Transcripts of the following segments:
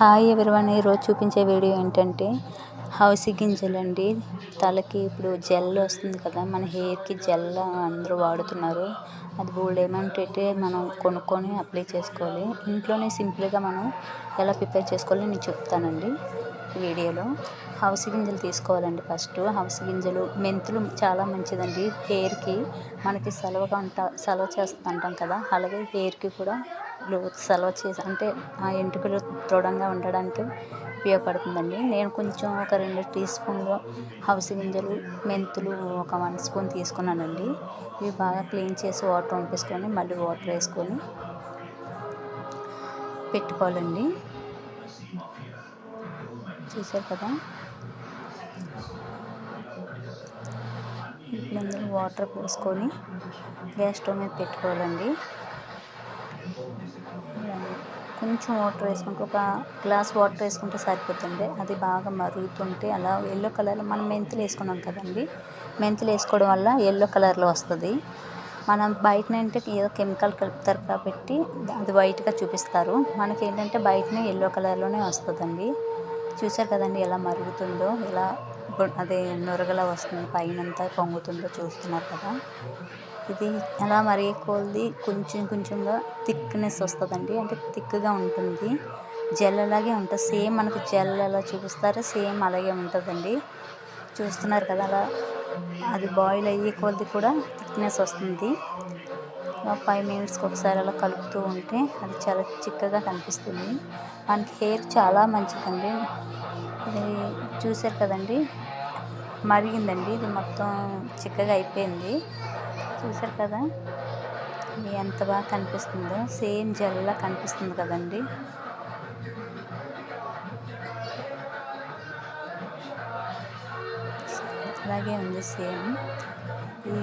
Hi everyone ఈరోజు చూపించే video ఏంటంటే హౌసి గింజలండి. తలకి ఇప్పుడు జెల్ వస్తుంది కదా మన హెయిర్కి జెల్ అందరూ వాడుతున్నారు. అది బోల్డ్ అమౌంట్ పెట్టి మనం కొనుక్కొని అప్లై చేసుకోవాలి. ఇంట్లోనే సింపుల్గా మనం ఎలా ప్రిపేర్ చేసుకోవాలో నేను చెప్తానండి వీడియోలో. హౌసి గింజలు తీసుకోవాలండి ఫస్ట్ హౌసి గింజలు మెంతులు చాలా మంచిదండి. హెయిర్కి మనకి సెలవుగా అంట సెలవు చేస్తుంటాం కదా అలాగే హెయిర్కి కూడా సలవ చేసి అంటే ఆ ఎంటుకలు దృఢంగా ఉండడానికి ఉపయోగపడుతుందండి. నేను కొంచెం ఒక రెండు టీ స్పూన్లు హౌస్ గింజలు మెంతులు ఒక వన్ స్పూన్ తీసుకున్నానండి. ఇవి బాగా క్లీన్ చేసి వాటర్ పంపించుకొని మళ్ళీ వాటర్ వేసుకొని పెట్టుకోవాలండి. చూసారు కదా? ఇప్పుడు వాటర్ పోసుకొని గ్యాస్ స్టవ్ మీద పెట్టుకోవాలండి. కొంచెం వాటర్ వేసుకుంటే ఒక గ్లాస్ వాటర్ వేసుకుంటే సరిపోతుంది అది బాగా మరుగుతుంటే అలా ఎల్లో కలర్లో మనం మెంతులు వేసుకున్నాం కదండి. మెంతులు వేసుకోవడం వల్ల ఎల్లో కలర్లో వస్తుంది. మనం బయటనంటే ఏదో కెమికల్ కలుపుతారు కాబట్టి అది వైట్గా చూపిస్తారు. మనకి ఏంటంటే బయటనే ఎల్లో కలర్లోనే వస్తుందండి. చూసారు కదండి ఎలా మరుగుతుందో ఎలా అదే నొరగలా వస్తుంది పైనంతా పొంగుతుందో చూస్తున్నారు కదా. ఇది అలా మరిగే కొలది కొంచెం కొంచెంగా థిక్నెస్ వస్తుందండి. అంటే థిక్గా ఉంటుంది. జెల్ అలాగే ఉంటుంది. సేమ్ మనకు జెల్ ఎలా చూపిస్తారో సేమ్ అలాగే ఉంటుందండి. చూస్తున్నారు కదా అలా అది బాయిల్ అయ్యే కొలది కూడా థిక్నెస్ వస్తుంది. ఫైవ్ మినిట్స్కి ఒకసారి అలా కలుపుతూ ఉంటే అది చాలా చిక్కగా కనిపిస్తుంది. మనకి హెయిర్ చాలా మంచిదండి. ఇది చూసారు కదండి? మరిగిందండి. ఇది మొత్తం చిక్కగా అయిపోయింది. చూసారు కదా? ఎంత బాగా కనిపిస్తుందో. సేమ్ జెల్లా కనిపిస్తుంది కదండి. అలాగే ఉంది సేమ్. ఈ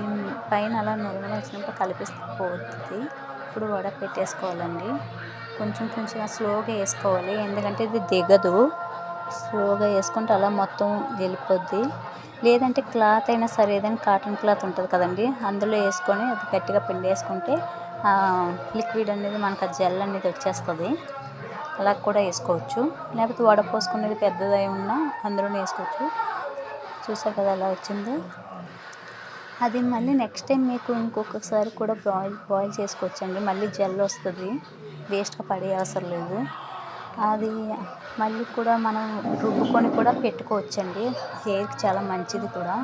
పైన అలా నురుగులు వచ్చినప్పుడు కలిపిస్తూ పోతుంది ఇప్పుడు వడ పెట్టేసుకోవాలండి. కొంచెం కొంచెం స్లోగా వేసుకోవాలి. ఎందుకంటే ఇది దిగదు. స్లోగా వేసుకుంటే అలా మొత్తం వెళ్ళిపోద్ది లేదంటే క్లాత్ అయినా సరే ఏదైనా కాటన్ క్లాత్ ఉంటుంది కదండి అందులో వేసుకొని అది గట్టిగా పిండి వేసుకుంటే లిక్విడ్ అనేది మనకు ఆ జెల్ అనేది వచ్చేస్తుంది. అలా కూడా వేసుకోవచ్చు. లేకపోతే వడపోసుకునేది పెద్దదై ఉన్నా అందులోనే వేసుకోవచ్చు. చూసా కదా అలా వచ్చింది. అది మళ్ళీ నెక్స్ట్ టైం మీకు ఇంకొకసారి కూడా బాయిల్ బాయిల్ చేసుకోవచ్చండి. మళ్ళీ జెల్ వస్తుంది. వేస్ట్గా పడే అవసరం లేదు. అది మళ్ళీ కూడా మనం రుబ్బుకొని కూడా పెట్టుకోవచ్చండి. హెయిర్కి చాలా మంచిది కూడా.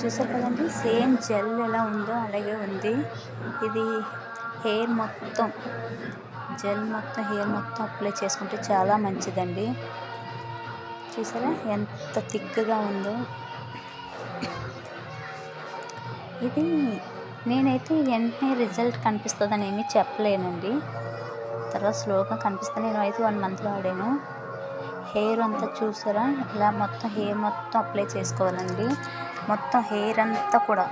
చూసారు కదండి సేమ్ జెల్ ఎలా ఉందో అలాగే ఉంది. ఇది హెయిర్ మొత్తం జెల్ మొత్తం హెయిర్ మొత్తం అప్లై చేసుకుంటే చాలా మంచిదండి. చూసారా ఎంత థిక్గా ఉందో. ఇది నేనైతే వెంటనే రిజల్ట్ కనిపిస్తుందని ఏమీ చెప్పలేనండి. తర్వాత స్లోగా కనిపిస్తుంది. నేను అయితే వన్ మంత్లో వాడాను హెయిర్ అంతా చూసారా? ఇలా మొత్తం హెయిర్ మొత్తం అప్లై చేసుకోవాలండి. మొత్తం హెయిర్ అంతా కూడా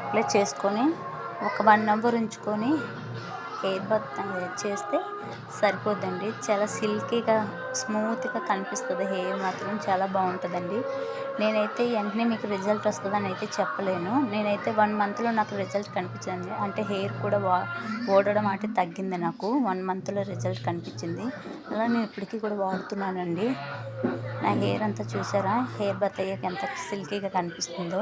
అప్లై చేసుకొని ఒక వన్ అవర్ ఉంచుకొని హెయిర్ బత్ చేస్తే సరిపోద్దండి. చాలా సిల్కీగా స్మూత్గా కనిపిస్తుంది హెయిర్ మాత్రం చాలా బాగుంటుందండి. నేనైతే వెంటనే మీకు రిజల్ట్ వస్తుందని అయితే చెప్పలేను. నేనైతే వన్ మంత్లో నాకు రిజల్ట్ కనిపించింది. అంటే హెయిర్ కూడా వా ఓడడం అంటే తగ్గింది నాకు. వన్ మంత్లో రిజల్ట్ కనిపించింది. అలా నేను ఇప్పటికీ కూడా వాడుతున్నానండి. నా హెయిర్ అంతా చూసారా? హెయిర్ బత్ అయ్యాక ఎంత సిల్కీగా కనిపిస్తుందో.